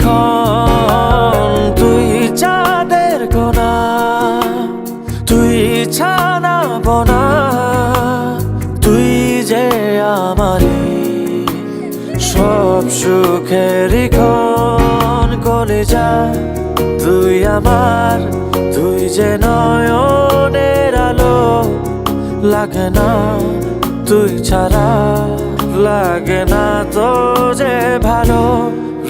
ক্ষণ তুই চাঁদের কোনা তুই ছানা বোনা, তুই যে আমারি সব সুখের ক্ষণ করে যা, তুই আমার, তুই যে নয়নের আলো, লাগে না তুই ছাড়া, লাগে না তো যে ভালো।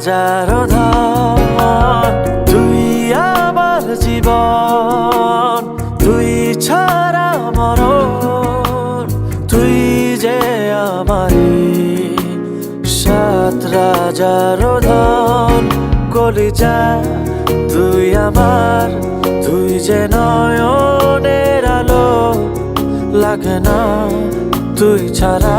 রাজার ধন, তুই আমার জীবন, তুই ছাড়া মরণ, তুই যে আমারি সাত রাজার ধন, কলিজা, তুই আমার, তুই যে নয়নের আলো, লাগে না তুই ছাড়া।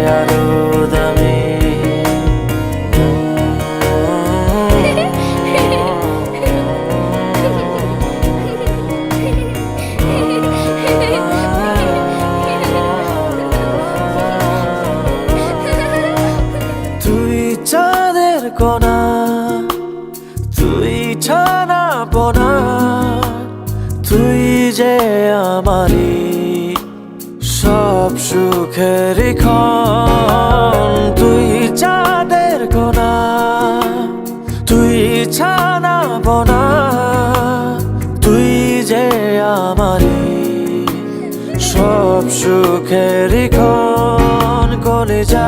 চাঁদের কোনা তুই ছানা পোনা তুই যে আমারি সব সুখের ক্ষণ। তুই চাঁদের কোনা, তুই ছানা আমারি সব সুখের ক্ষণ। করে যা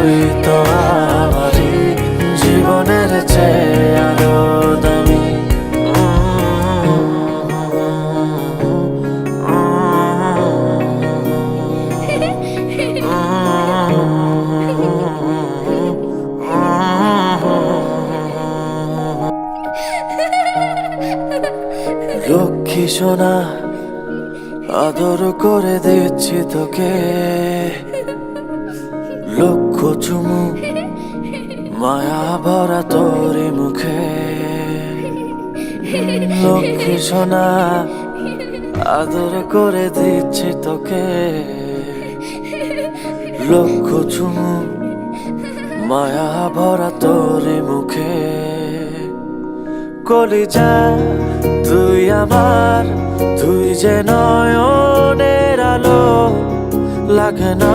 তুই তো আমারই জীবনের চেয়ে আরও দামি। লক্ষ্মী সোনা আদর করে দিচ্ছি তোকে। লক্ষ চুমু মায়া ভরা তোরি মুখে। লক্ষ্মী সোনা, আদর করে দিচ্ছি তোকে। লক্ষ চুমু মায়া ভরা তোরি মুখে। কলিজা, তুই আমার, তুই যে নয়নের আলো। লাগে না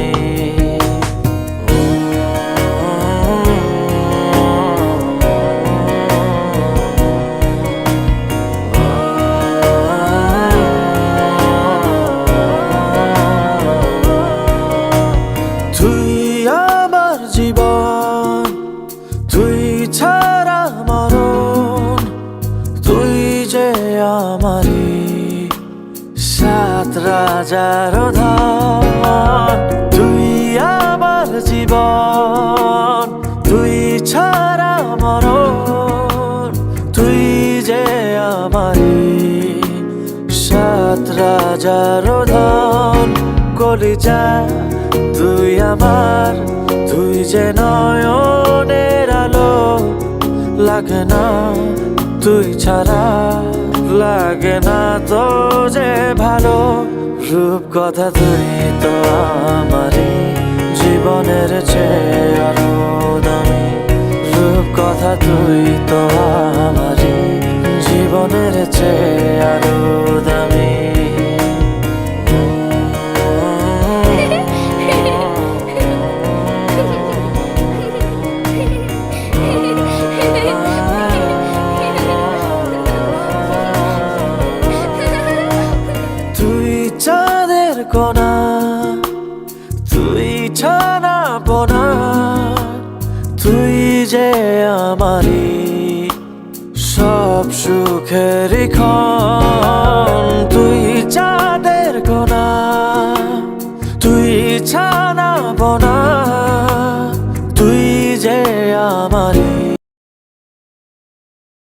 রাজার ধন, তুই আমার জীবন, তুই ছাড়া মরণ, তুই যে আমারি সাত রাজার ধন, কলিজা, তুই আমার, তুই যে নয়নের আলো, লাগে না, তুই ছাড়া, লাগে না তো যে ভালো। রূপ কথা তুই তো আমারই, জীবনের চেয়ে আরও দামি। রূপ কথা তুই তো আমারই, জীবনের চেয়ে আরও দামি। যে আমারি